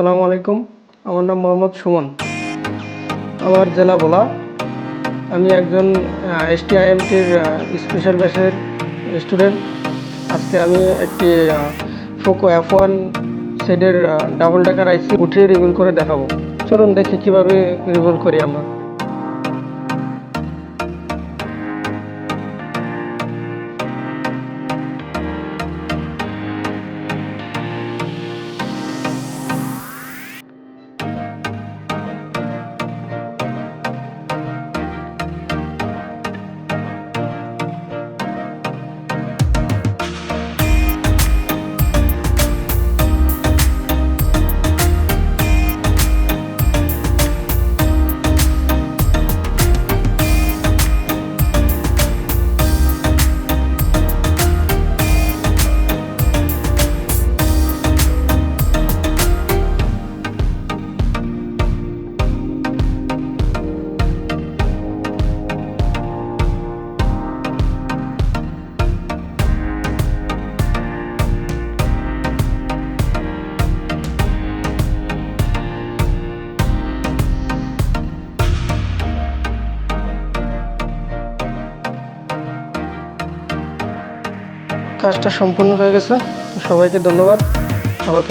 আসসালামু আলাইকুম। আমার নাম মোহাম্মদ সুমন। আমার জেলা বলা আমি একজন এস টি আইএমটির স্পেশাল ব্যাচের স্টুডেন্ট আজকে আমি একটি ফোকো এফ ওয়ান সেডের ডাবল ডাকার আইসি উঠিয়ে রিভিল করে দেখাবো। চলুন দেখি কীভাবে রিভিল করি আমরা। কাজটা সম্পূর্ণ হয়ে গেছে। সবাইকে ধন্যবাদ। ভালো